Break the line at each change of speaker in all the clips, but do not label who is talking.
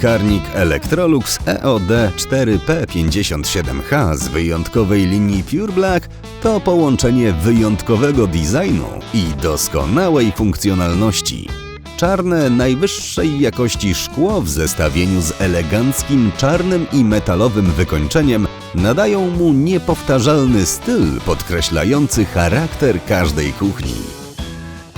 Piekarnik Electrolux EOD 4P57H z wyjątkowej linii Pure Black to połączenie wyjątkowego designu i doskonałej funkcjonalności. Czarne, najwyższej jakości szkło w zestawieniu z eleganckim czarnym i metalowym wykończeniem nadają mu niepowtarzalny styl podkreślający charakter każdej kuchni.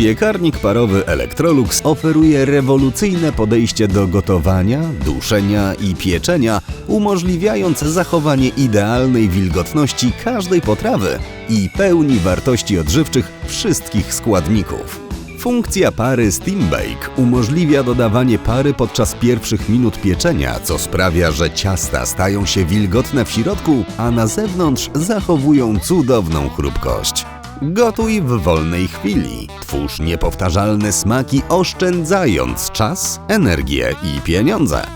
Piekarnik parowy Electrolux oferuje rewolucyjne podejście do gotowania, duszenia i pieczenia, umożliwiając zachowanie idealnej wilgotności każdej potrawy i pełni wartości odżywczych wszystkich składników. Funkcja pary Steam Bake umożliwia dodawanie pary podczas pierwszych minut pieczenia, co sprawia, że ciasta stają się wilgotne w środku, a na zewnątrz zachowują cudowną chrupkość. Gotuj w wolnej chwili. Twórz niepowtarzalne smaki, oszczędzając czas, energię i pieniądze.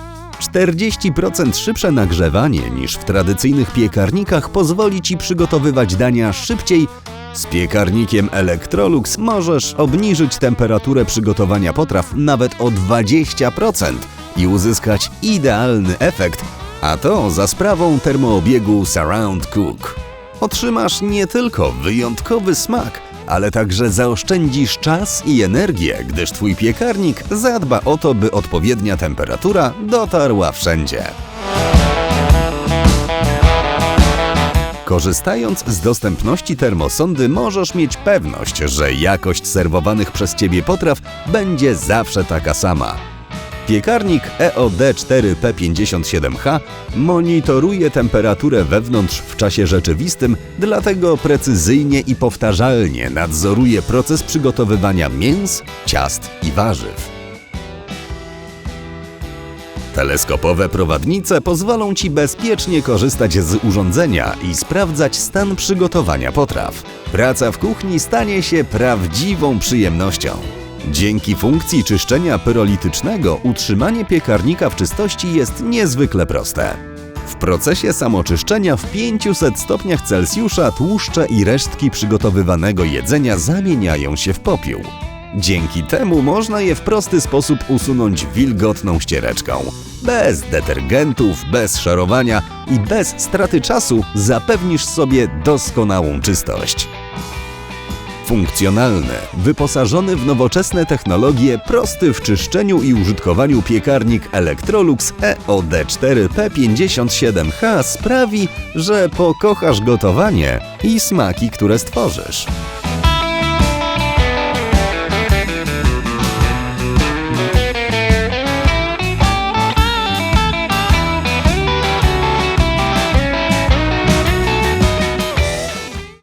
40% szybsze nagrzewanie niż w tradycyjnych piekarnikach pozwoli Ci przygotowywać dania szybciej. Z piekarnikiem Electrolux możesz obniżyć temperaturę przygotowania potraw nawet o 20% i uzyskać idealny efekt, a to za sprawą termoobiegu Surround Cook. Otrzymasz nie tylko wyjątkowy smak, ale także zaoszczędzisz czas i energię, gdyż Twój piekarnik zadba o to, by odpowiednia temperatura dotarła wszędzie. Korzystając z dostępności termosondy możesz mieć pewność, że jakość serwowanych przez Ciebie potraw będzie zawsze taka sama. Piekarnik E EOD 4P57H monitoruje temperaturę wewnątrz w czasie rzeczywistym, dlatego precyzyjnie i powtarzalnie nadzoruje proces przygotowywania mięs, ciast i warzyw. Teleskopowe prowadnice pozwolą Ci bezpiecznie korzystać z urządzenia i sprawdzać stan przygotowania potraw. Praca w kuchni stanie się prawdziwą przyjemnością. Dzięki funkcji czyszczenia pyrolitycznego utrzymanie piekarnika w czystości jest niezwykle proste. W procesie samoczyszczenia w 500 stopniach Celsjusza tłuszcze i resztki przygotowywanego jedzenia zamieniają się w popiół. Dzięki temu można je w prosty sposób usunąć wilgotną ściereczką. Bez detergentów, bez szarowania i bez straty czasu zapewnisz sobie doskonałą czystość. Funkcjonalny, wyposażony w nowoczesne technologie, prosty w czyszczeniu i użytkowaniu piekarnik Electrolux E EOD 4P57H sprawi, że pokochasz gotowanie i smaki, które stworzysz.